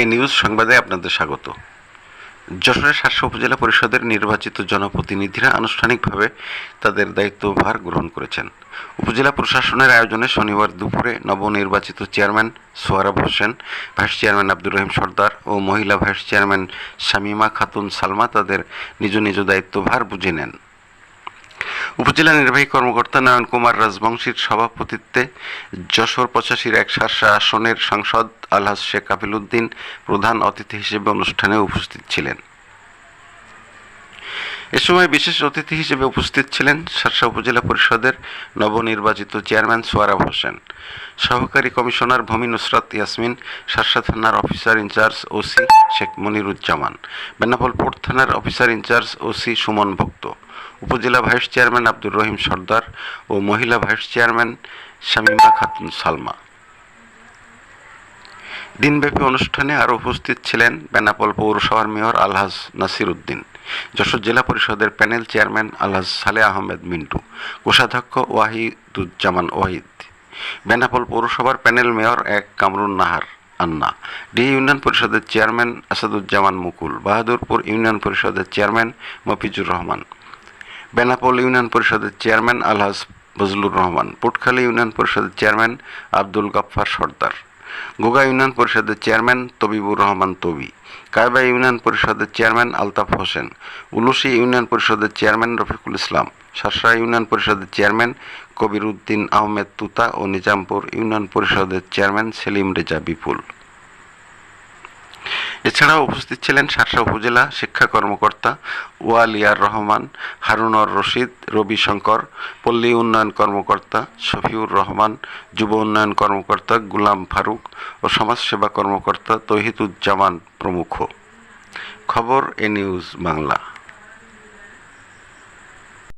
এ news সংবাদে আপনাদের স্বাগত। যশোরের শাসক উপজেলা পরিষদের নির্বাচিত জনপ্রতিনিধিরা আনুষ্ঠানিকভাবে তাদের দায়িত্বভার গ্রহণ করেছেন। উপজেলা প্রশাসনের আয়োজনে শনিবার দুপুরে নবনির্বাচিত chairman Sohrab Hossain, vice chairman Abdur Rahim Sardar ও মহিলা ভাইস চেয়ারম্যান শামিমা খাতুন সালমা তাদের নিজ নিজ দায়িত্বভার বুঝে নেন। উপজেলা নির্বাহী কর্মকর্তা নয়ন কুমার রাজবংশীর সভাপতিত্বে যশোর পঁচাশির এক শাসা আসনের সাংসদ আলহাজ শেখ কাপিল উদ্দিন প্রধান অতিথি হিসেবে অনুষ্ঠানে উপস্থিত ছিলেন। এ সময় বিশেষ অতিথি হিসেবে উপস্থিত ছিলেন শার্শা উপজেলা পরিষদের নবনির্বাচিত চেয়ারম্যান সোয়ারাব হোসেন, সহকারী কমিশনার ভূমি নুসরাত ইয়াসমিন শার্শা থানার officer incharge OC Sheikh Moniruzzaman, Benapole port থানার officer incharge OC Suman Bhakta. উপজেলা ভাইস চেয়ারম্যান আব্দুর রহিম সর্দার ও মহিলা ভাইস চেয়ারম্যান শামীমা খাতুন সালমা। দিনব্যাপী অনুষ্ঠানে আরও উপস্থিত ছিলেন বেনাপোল পৌরসভার মেয়র আলহাজ নাসির উদ্দিন যশোর জেলা পরিষদের প্যানেল চেয়ারম্যান আলহাজ সালে আহমেদ মিন্টু, কোষাধ্যক্ষ ওয়াহিদুজ্জামান ওয়াহিদ, বেনাপল পৌরসভার প্যানেল মেয়র এক কামরুন নাহার আন্না, ডি ইউনিয়ন পরিষদের চেয়ারম্যান আসাদুজ্জামান মুকুল, বাহাদুরপুর ইউনিয়ন পরিষদের চেয়ারম্যান মফিজুর রহমান। বেনাপোল ইউনিয়ন পরিষদের চেয়ারম্যান আলহাজ বজলুর রহমান পুটখালী ইউনিয়ন পরিষদের চেয়ারম্যান আব্দুল গাফফার সর্দার গোগা ইউনিয়ন পরিষদের চেয়ারম্যান তবিবুর রহমান তবি কায়বা ইউনিয়ন পরিষদের চেয়ারম্যান আলতাফ হোসেন উলুসি ইউনিয়ন পরিষদের চেয়ারম্যান রফিকুল ইসলাম শার্শা ইউনিয়ন পরিষদের চেয়ারম্যান কবির উদ্দিন আহমেদ তুতা ও নিজামপুর ইউনিয়ন পরিষদের চেয়ারম্যান সেলিম রেজা বিপুল এছাড়াও উপস্থিত ছিলেন শার্শা উপজেলা শিক্ষা কর্মকর্তা ওয়ালিয়ার রহমান, হারুনর রশিদ, রবি শঙ্কর, পল্লী উন্নয়ন কর্মকর্তা শফিউর রহমান, যুব উন্নয়ন কর্মকর্তা গুলাম ফারুক ও সমাজসেবা কর্মকর্তা তহিদুজ্জামান প্রমুখ। খবর এ নিউজ বাংলা।